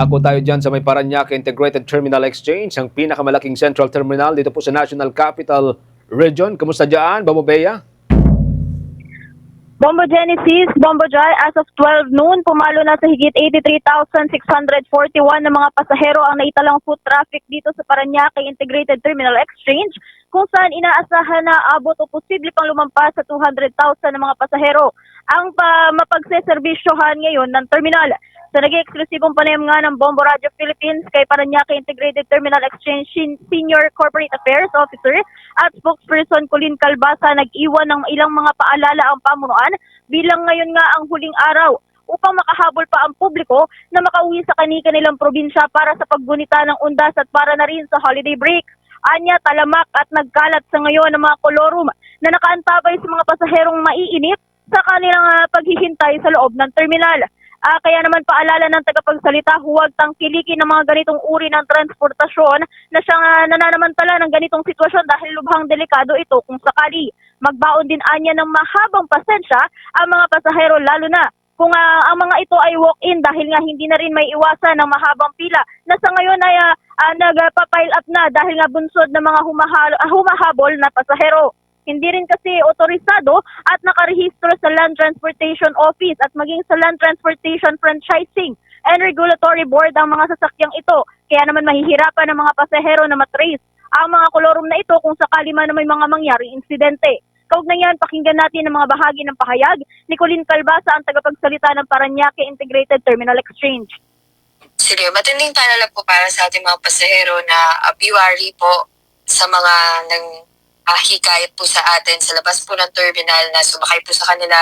Dako tayo dyan sa may Paranaque Integrated Terminal Exchange, ang pinakamalaking central terminal dito po sa National Capital Region. Kamusta dyan, Bobo Bea? Bombo Genesis, Bombo Joy, as of 12 noon, pumalo na sa higit 83,641 na mga pasahero ang naitalang foot traffic dito sa Paranaque Integrated Terminal Exchange, kung saan inaasahan na abot o posible pang lumampas sa 200,000 na mga pasahero ang pa mapagseserbisyohan ngayon ng terminal. Sa naging eksklusibong panayam nga ng Bombo Radio Philippines kay Paranaque Integrated Terminal Exchange Sen- Senior Corporate Affairs Officer at spokesperson Colin Calbasa nag-iwan ng ilang mga paalala ang pamunuan bilang ngayon nga ang huling araw upang makahabol pa ang publiko na makauwi sa kani-kanilang probinsya para sa paggunita ng undas at para na rin sa holiday break. Anya, talamak at nagkalat sa ngayon ng mga kolorum na nakaantabay sa mga pasaherong maiinip sa kanilang ah, paghihintay sa loob ng terminal. Ah, kaya naman paalala ng tagapagsalita, huwag tangkilikin ng mga ganitong uri ng transportasyon na siyang ah, nananamantala ng ganitong sitwasyon dahil lubhang delikado ito kung sakali. Magbaon din anya ng mahabang pasensya ang mga pasahero lalo na kung ah, ang mga ito ay walk-in dahil nga hindi na rin may iwasan ng mahabang pila na sa ngayon ay ah, ah, nagpa-pile up na dahil nga bunsod ng mga humahal- ah, humahabol na pasahero. Hindi rin kasi otorisado at nakarehistro sa Land Transportation Office at maging sa Land Transportation Franchising and Regulatory Board ang mga sasakyang ito. Kaya naman mahihirapan ng mga pasahero na matrace ang mga kolorum na ito kung sakali man may mga mangyaring insidente. Kaugnay yan, pakinggan natin ang mga bahagi ng pahayag ni Colin Calbasa, ang tagapagsalita ng Paranaque Integrated Terminal Exchange. Sige, matinding paalala po para sa ating mga pasahero na be wary po sa mga nang ah, hikayat po sa atin sa labas po ng terminal na sumakay po sa kanila,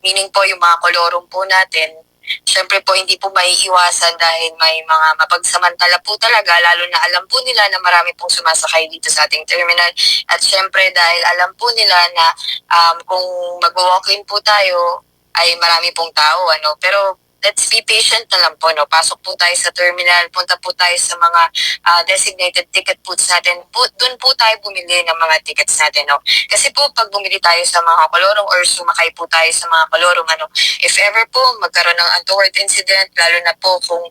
meaning po yung mga kolorum po natin. Siyempre po hindi po maiiwasan dahil may mga mapagsamantala po talaga, lalo na alam po nila na marami pong sumasakay dito sa ating terminal. At siyempre dahil alam po nila na um, kung mag-walk-in po tayo, ay marami pong tao. Ano? Pero let's be patient na lang po. No? Pasok po tayo sa terminal, punta po tayo sa mga ah, designated ticket booths natin. Po, doon po tayo bumili ng mga tickets natin. No? Kasi po pag bumili tayo sa mga kolorong or sumakay po tayo sa mga kolorong, ano, if ever po magkaroon ng untoward incident, lalo na po kung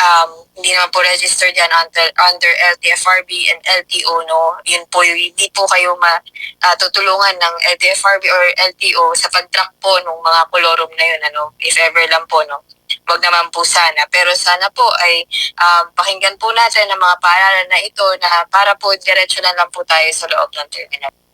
um, hindi naman po registered yan under, under LTFRB and LTO, no? Yun po, hindi po kayo matutulungan ng LTFRB or LTO sa pag-track po ng mga kolorum na yun, ano? If ever lang po, no? Wag naman po sana. Pero sana po ay um, pakinggan po natin ang mga paalala na ito na para po diretso na lang po tayo sa loob ng terminal.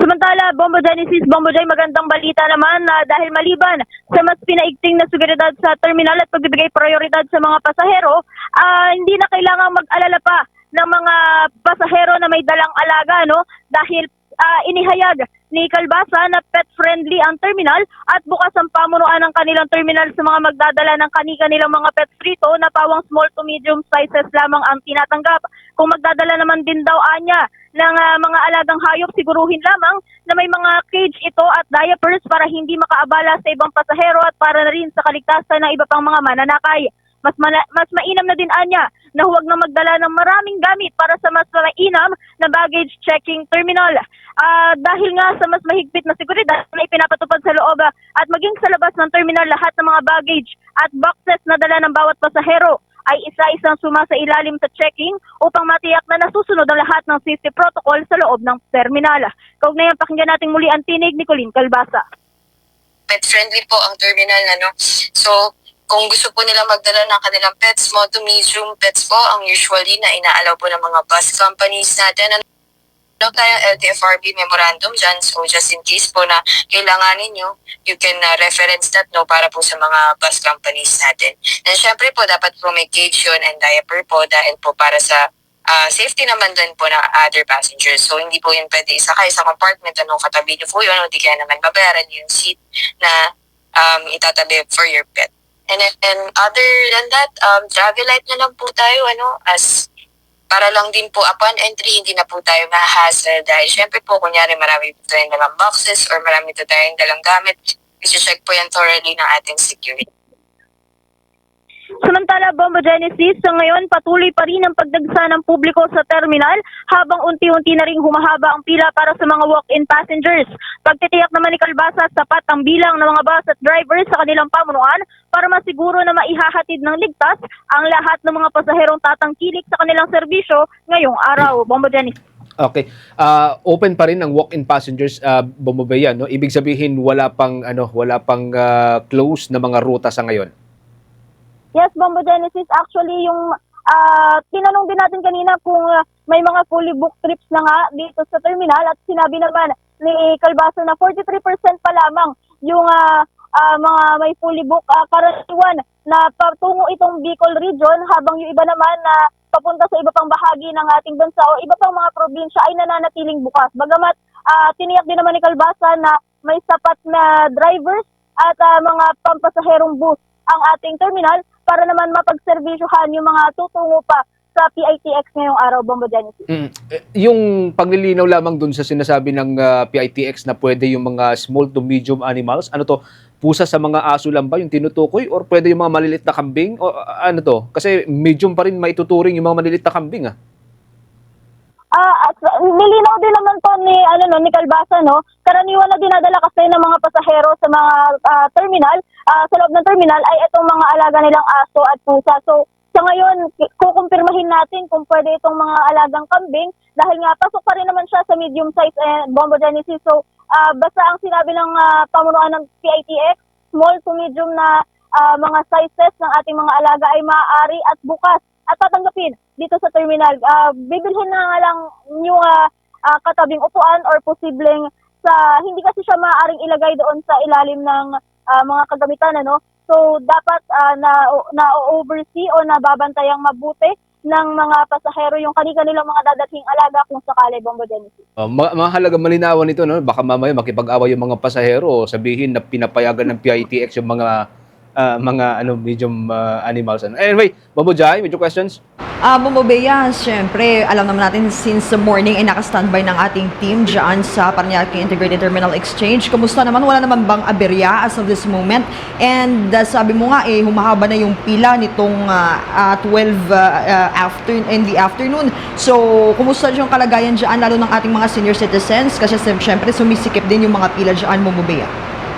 Samantala, Bombo Genesis, Bombo Joy, magandang balita naman na dahil maliban sa mas pinaigting na seguridad sa terminal at pagbibigay prioridad sa mga pasahero, ah, hindi na kailangang mag-alala pa ng mga pasahero na may dalang alaga, no? Dahil ah, inihayag ni Kalbasa na pet-friendly ang terminal at bukas ang pamunuan ng kanilang terminal sa mga magdadala ng kani-kanilang mga pets rito na pawang small to medium sizes lamang ang tinatanggap. Kung magdadala naman din daw anya ng ah, mga alagang hayop, siguruhin lamang na may mga cage ito at diapers para hindi makaabala sa ibang pasahero at para na rin sa kaligtasan ng iba pang mga mananakay. Mas, mana- mas mainam na din anya na huwag na magdala ng maraming gamit para sa mas mainam na baggage checking terminal. Ah, dahil nga sa mas mahigpit na seguridad na ipinapatupad sa loob ah, at maging sa labas ng terminal lahat ng mga baggage at boxes na dala ng bawat pasahero ay isa-isang sumasa ilalim sa checking upang matiyak na nasusunod ang lahat ng safety protocol sa loob ng terminal. Kaugnay ang pakinggan natin muli ang tinig ni Colin Calbasa. pet friendly po ang terminal ano. So kung gusto po nila magdala ng kanilang pets, small to medium pets po ang usually na inaalaw po ng mga bus companies natin. Ano tayong LTFRB memorandum dyan. So just in case po na kailanganin nyo, you can uh, reference that no para po sa mga bus companies natin. And syempre po, dapat po may cage yun and diaper po dahil po para sa ah, safety naman din po ng other passengers. So hindi po yun pwede isakay sa compartment. Anong katabi nyo po yun? O di kaya naman babayaran yung seat na um, itatabi for your pet. And, then- and other than that, um, travel light na lang po tayo ano, as para lang din po upon entry, hindi na po tayo mahahassle dahil syempre po, kunyari marami po tayong dalang boxes or marami po tayong dalang gamit, isi-check po yan thoroughly ng ating security. Samantala, Bombo Genesis, sa ngayon patuloy pa rin ang pagdagsa ng publiko sa terminal habang unti-unti na rin humahaba ang pila para sa mga walk-in passengers. Pagtitiyak naman ni Kalbasa, sapat ang bilang ng mga bus at drivers sa kanilang pamunuan para masiguro na maihahatid ng ligtas ang lahat ng mga pasaherong tatangkilik sa kanilang serbisyo ngayong araw. Bombo Genesis. Okay. Ah, open pa rin ang walk-in passengers uh, Bombobeya, no? Ibig sabihin wala pang ano, wala pang ah, close na mga ruta sa ngayon. Yes, Bombo Genesis. Actually, yung ah, tinanong din natin kanina kung ah, may mga fully booked trips na nga dito sa terminal at sinabi naman ni Calbaso na 43% pa lamang yung ah, ah, mga may fully booked uh, karaniwan na patungo itong Bicol region habang yung iba naman na papunta sa iba pang bahagi ng ating bansa o iba pang mga probinsya ay nananatiling bukas. Bagamat ah, tiniyak din naman ni Calbasa na may sapat na drivers at ah, mga pampasaherong bus ang ating terminal para naman mapagserbisyuhan yung mga tutungo pa sa PITX ngayong araw, Bombo Genesis. Mm. Eh, Yung paglilinaw lamang dun sa sinasabi ng ah, PITX na pwede yung mga small to medium animals, ano to, pusa sa mga aso lang ba yung tinutukoy or pwede yung mga malilit na kambing o ah, ano to? Kasi medium pa rin maituturing yung mga malilit na kambing ah. At nilinaw din naman to ni ano no, ni Calbasa no. Karaniwan na dinadala kasi ng mga pasahero sa mga ah, terminal, ah, sa loob ng terminal ay itong mga alaga nilang aso at pusa. So sa ngayon, kukumpirmahin natin kung pwede itong mga alagang kambing dahil nga pasok pa rin naman siya sa medium size and bombo genesis. So ah, basta ang sinabi ng ah, pamunuan ng PITX, small to medium na ah, mga sizes ng ating mga alaga ay maaari at bukas at tatanggapin dito sa terminal. Ah, bibilhin na nga lang yung ah, ah, katabing upuan or posibleng sa hindi kasi siya maaaring ilagay doon sa ilalim ng ah, mga kagamitan ano. So dapat ah, na na oversee o nababantayang mabuti ng mga pasahero yung kani-kanilang mga dadating alaga kung sakali Bombo Genesis. Uh, ma- mahalaga malinawan ito no baka mamaya makipag-away yung mga pasahero sabihin na pinapayagan ng PITX yung mga ah, mga ano medium ah, animals. Ano. Anyway, Bobo Jai, medyo questions? Ah, Bumabaya, syempre, alam naman natin since the morning ay naka-standby ng ating team dyan sa Paranaque Integrated Terminal Exchange. Kumusta naman? Wala naman bang aberya as of this moment? And ah, sabi mo nga, eh, humahaba na yung pila nitong ah, ah, 12 ah, ah, after, in the afternoon. So, kumusta yung kalagayan dyan, lalo ng ating mga senior citizens? Kasi syempre, sumisikip din yung mga pila dyan, Bumabaya.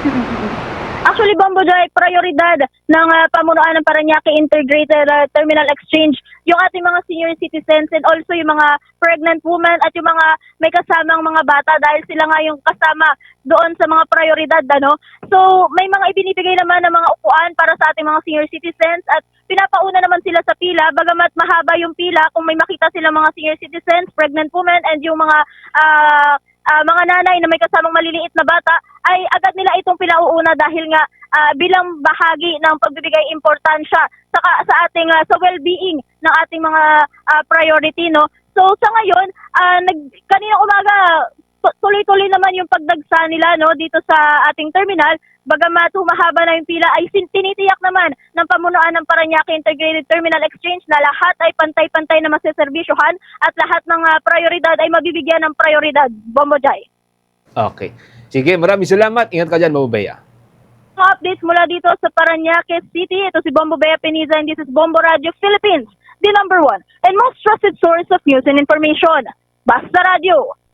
Actually, Bombo Joy, prioridad ng ah, pamunuan ng Paranaque Integrated ah, Terminal Exchange yung ating mga senior citizens and also yung mga pregnant women at yung mga may kasamang mga bata dahil sila nga yung kasama doon sa mga prioridad. Ano? So, may mga ibinibigay naman ng mga upuan para sa ating mga senior citizens at pinapauna naman sila sa pila bagamat mahaba yung pila kung may makita sila mga senior citizens, pregnant women and yung mga ah, ah, mga nanay na may kasamang maliliit na bata ay agad nila itong pinauuna dahil nga ah, bilang bahagi ng pagbibigay importansya sa, sa ating ah, sa well-being ng ating mga ah, priority no. So sa ngayon, ah, nag kanina umaga tuloy-tuloy naman yung pagdagsa nila no dito sa ating terminal. Bagamat humahaba na yung pila ay tinitiyak naman ng pamunuan ng Paranaque Integrated Terminal Exchange na lahat ay pantay-pantay na maseservisyohan at lahat ng ah, prioridad ay mabibigyan ng prioridad. Bombo Jai. Okay. Sige, maraming salamat. Ingat ka dyan. Mga updates mula dito sa Paranaque City. Ito si Bombo Bea Peniza and this is Bombo Radio Philippines, the number one and most trusted source of news and information. Basta Radio,